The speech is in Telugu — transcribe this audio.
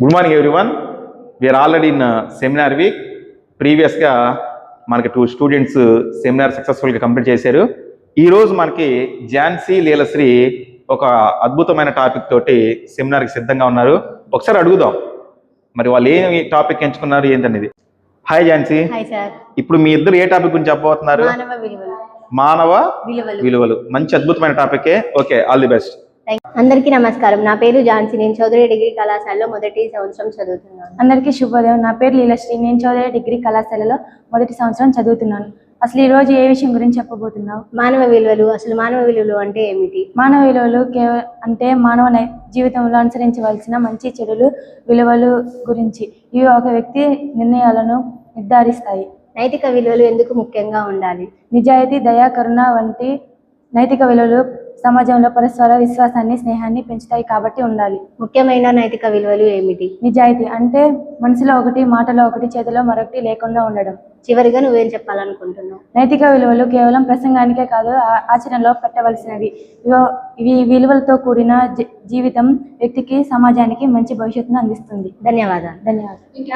Good morning everyone we're already in seminar week ప్రీవియస్గా మనకి టూ స్టూడెంట్స్ సెమినార్ సక్సెస్ఫుల్గా కంప్లీట్ చేశారు. ఈరోజు మనకి ఝాన్సీ లీలశ్రీ ఒక అద్భుతమైన టాపిక్ తోటి సెమినార్కి సిద్ధంగా ఉన్నారు. ఒకసారి అడుగుదాం. మరి వాళ్ళు ఏమి టాపిక్ ఎంచుకున్నారు ఏంటనేది? హాయ్ ఝాన్సీ. ఇప్పుడు మీ ఇద్దరు ఏ టాపిక్ గురించి చెప్పబోతున్నారు? మానవ విలువలు. మంచి అద్భుతమైన టాపికే ఓకే ఆల్ ది బెస్ట్ అందరికీ నమస్కారం. నా పేరు ఝాన్సీ. నేను చౌదరి డిగ్రీ కళాశాలలో మొదటి సంవత్సరం చదువుతున్నాను. అందరికీ శుభోదయం. నా పేరు లీలశ్రీ. నేను చౌదరి డిగ్రీ కళాశాలలో మొదటి సంవత్సరం చదువుతున్నాను. అసలు ఈ రోజు ఏ విషయం గురించి చెప్పబోతున్నావు? మానవ విలువలు. అసలు మానవ విలువలు అంటే ఏమిటి? మానవ విలువలు కేవలం అంటే మానవ నై- జీవితంలో అనుసరించవలసిన మంచి చెడులు విలువలు గురించి. ఇవి ఒక వ్యక్తి నిర్ణయాలను నిర్ధారిస్తాయి. నైతిక విలువలు ఎందుకు ముఖ్యంగా ఉండాలి? నిజాయితీ దయా కరుణ వంటి నైతిక విలువలు సమాజంలో పరస్పర విశ్వాసాన్ని స్నేహాన్ని పెంచుతాయి కాబట్టి ఉండాలి. ముఖ్యమైన నైతిక విలువలు ఏమిటి? నిజాయితీ అంటే మనసులో ఒకటి మాటలో ఒకటి చేతిలో మరొకటి లేకుండా ఉండడం. చివరిగా నువ్వేం చెప్పాలనుకుంటున్నావు? నైతిక విలువలు కేవలం ప్రసంగానికే కాదు ఆచరణలో పెట్టవలసినవి. ఇవో- విలువలతో కూడిన జీవితం వ్యక్తికి సమాజానికి మంచి భవిష్యత్తును అందిస్తుంది. ధన్యవాదాలు. ధన్యవాదాలు.